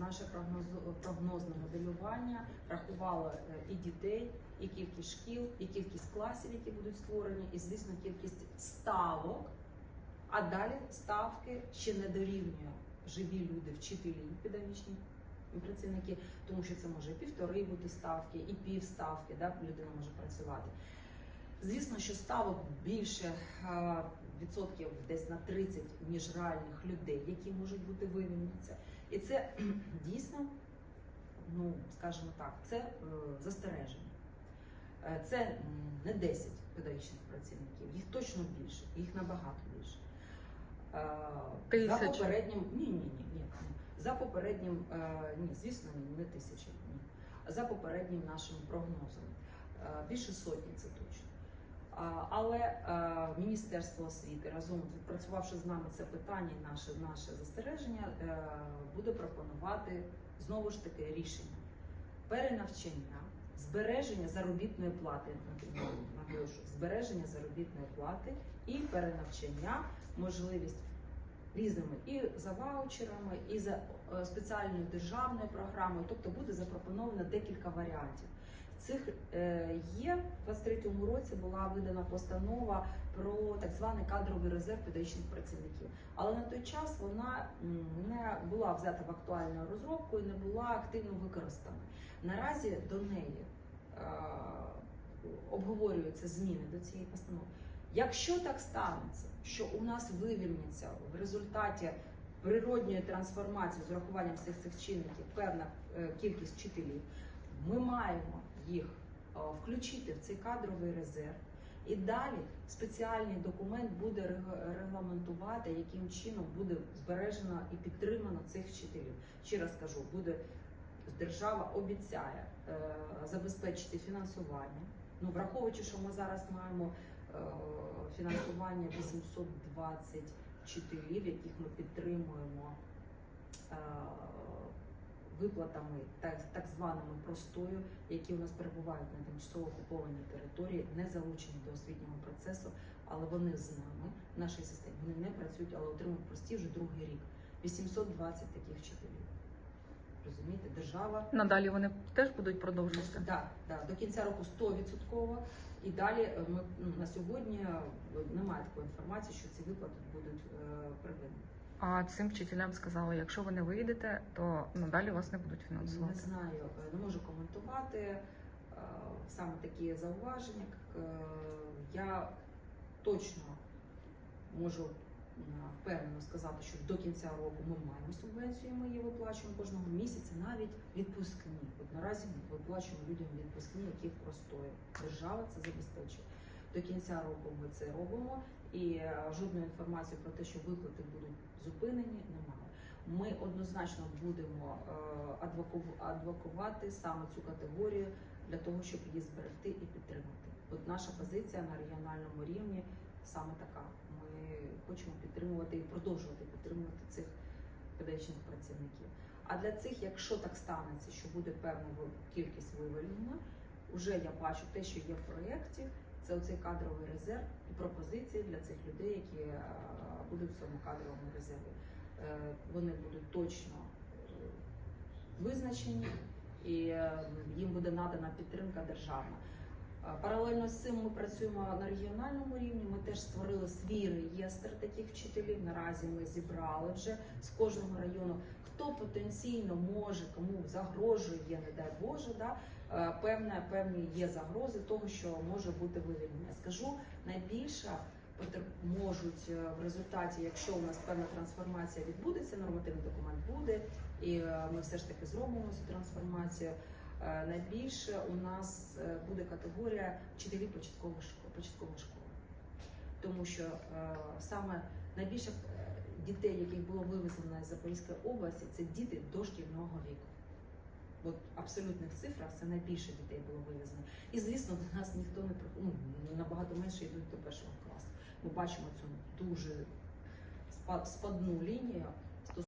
наше прогнозне моделювання рахувало е, і дітей, і кількість шкіл, і кількість класів, які будуть створені, і звісно кількість ставок. А далі ставки ще не дорівнює живі люди, вчителі, педагогічні працівники, тому що це може і півтори бути ставки, і півставки, да, людина може працювати. Звісно, що ставок більше е, відсотків десь на 30, ніж реальних людей, які можуть бути. Це. І це дійсно, ну скажімо так, це е, застереження. Е, Це не 10 педагогічних працівників, їх точно більше, їх набагато більше. Е, За попереднім ні, ні, ні, ні. За попереднім, ні, звісно, ні, не тисячі, ні. За попереднім нашим прогнозом. Більше сотні це точно. Але Міністерство освіти разом відпрацювавши з нами це питання, і наше, наше застереження, е, буде пропонувати знову ж таки рішення перенавчання, збереження заробітної плати, наголошую, збереження заробітної плати і перенавчання, можливість різними і за ваучерами, і за е, спеціальною державною програмою. Тобто буде запропоновано декілька варіантів. Цих е, є в 23-му році була видана постанова про так званий кадровий резерв педагогічних працівників. Але на той час вона не була взята в актуальну розробку і не була активно використана. Наразі до неї е, обговорюються зміни до цієї постанови. Якщо так станеться, що у нас вивільниться в результаті природньої трансформації з урахуванням всіх цих чинників певна е, кількість вчителів, ми маємо їх е, включити в цей кадровий резерв. І далі спеціальний документ буде регламентувати, яким чином буде збережено і підтримано цих вчителів. Ще раз кажу, буде держава обіцяє е, забезпечити фінансування. Ну, враховуючи, що ми зараз маємо е, фінансування 820 вчителів, яких ми підтримуємо виплатами так, так званими простою, які у нас перебувають на тимчасово окупованій території, не залучені до освітнього процесу, але вони з нами, в нашій системі, вони не працюють, але отримують прості вже другий рік. 820 таких вчителів. Розумієте, держава Надалі вони теж будуть продовжувати. Да, да, до кінця року 100%. І далі е, ми ну, на сьогодні е, немає такої інформації, що ці виплати будуть е, припинені. А цим вчителям сказали, якщо ви не вийдете, то надалі вас не будуть фінансувати. Не знаю, е, не можу коментувати е, саме такі зауваження. Е, Я точно можу впевнено сказати, що до кінця року ми маємо субвенцію, ми її виплачуємо кожного місяця, навіть відпускні. От наразі ми виплачуємо людям відпускні, які в простої. Держава це забезпечує. До кінця року ми це робимо, і е, жодної інформації про те, що виплати будуть зупинені, немає. Ми однозначно будемо е, адвокувати саме цю категорію для того, щоб її зберегти і підтримати. От наша позиція на регіональному рівні саме така. Ми хочемо підтримувати і продовжувати підтримувати цих педагогічних працівників. А для цих, якщо так станеться, що буде певна кількість вивільнена, вже я бачу те, що є в проєкті, це оцей кадровий резерв і пропозиції для цих людей, які е, будуть в цьому кадровому резерві. Е, Вони будуть точно е, визначені і їм буде надана підтримка державна. Паралельно з цим ми працюємо на регіональному рівні. Ми теж створили свій реєстр таких вчителів. Наразі ми зібрали вже з кожного району, хто потенційно може, кому загрожує, не дай Боже, да, е, певне, певні є загрози того, що може бути вивільнення. Скажу найбільше потер- можуть е, в результаті, якщо у нас певна трансформація відбудеться, нормативний документ буде, і е, ми все ж таки зробимо цю трансформацію. Е, Найбільше у нас е, буде категорія вчителів початкових школ, початкових школ. Тому що е, саме найбільше дітей, яких було вивезено з Запорізької області, це діти дошкільного віку. От в абсолютних цифрах це найбільше дітей було вивезено. І звісно, до нас ніхто не ну, набагато менше йдуть до першого класу. Ми бачимо цю дуже спа- спадну лінію